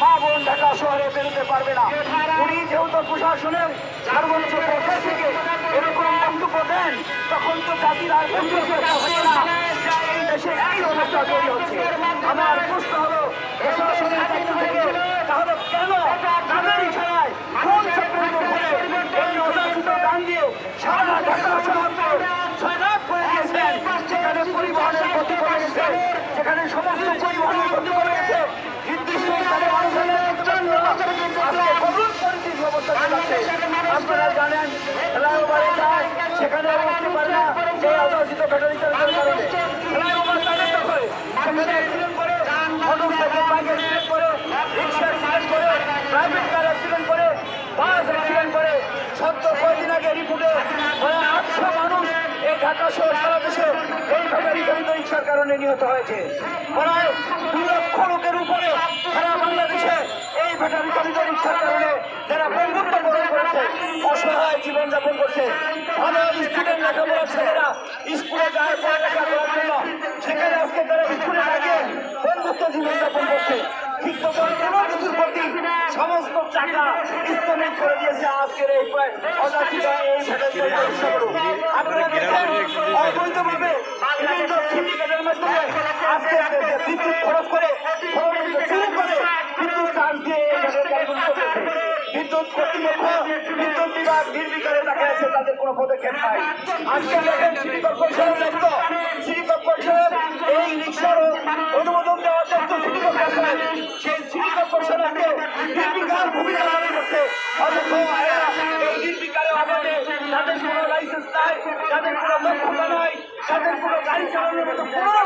মা বোন ঢাকা শহরে বেরোতে পারবে না। উনি যেহেতু প্রশাসনের সর্বোচ্চ পর্যায় থেকে এরকম বক্তব্য দেন, তখন তো জাতির আর হয় না। এই দেশে এই অবস্থা তৈরি হচ্ছে। আমার প্রশ্ন হলো, প্রশাসনের পক্ষ থেকে তাহলে কেন তাদের ইশারায় কোন চক্রান্ত করে এই অযাচিত দান দিয়ে সারা ঢাকা শহরকে সেখানে কারণে। রিক্সা করে প্রাইভেট কার অ্যাক্সিডেন্ট করে বাস অ্যাক্সিডেন্ট করে সত্য কয়েকদিন আগে রিপোর্টে প্রায় আটশো মানুষ এই ঢাকা সহ সারা দেশে এই ব্যাটারি চালিত রিক্সার কারণে নিহত হয়েছে। প্রায় দু লক্ষ লোকের উপরে সারা বাংলাদেশে এই ব্যাটারি চালিত রিক্সার কারণে যারা বন্ধুত্ব বরণ করেছে অসহায় জীবনযাপন করছে। ভালো স্টুডেন্ট লেখাপড়ার ছেলেরা স্কুলে যায় পড়ালেখা করার জন্য সেখানে আজকে তারা স্কুলে থাকে বন্ধুত্ব করছে। কোনো কিছুর প্রতি সমস্ত টাকা করে দিয়েছে আজকের এই অযাচিত অবৈধভাবে এই ব্যাটারি গাড়িগুলো চলতেছে বিদ্যুৎ কর্তৃপক্ষ বিদ্যুৎ বিভাগ নির্বিকারে আছে, তাদের কোনো পদক্ষেপ নাই। আজকে দেখেন সিটি কর্পোরেশনের দায়িত্ব। সিটি কর্পোরেশনের এই রিক্সার অনুমোদন দেওয়ার দায়িত্ব সিটি কর্পোরেশনের। সেই সিটি কর্পোরেশন আজকে নির্বিকার ভূমিকা পালন করছে। অথচ এই নির্বিকারে তাদের কোনো লাইসেন্স নাই, তাদের কোনো দক্ষতা নাই, তাদের কোনো গাড়ি চালানোর মতো কোনো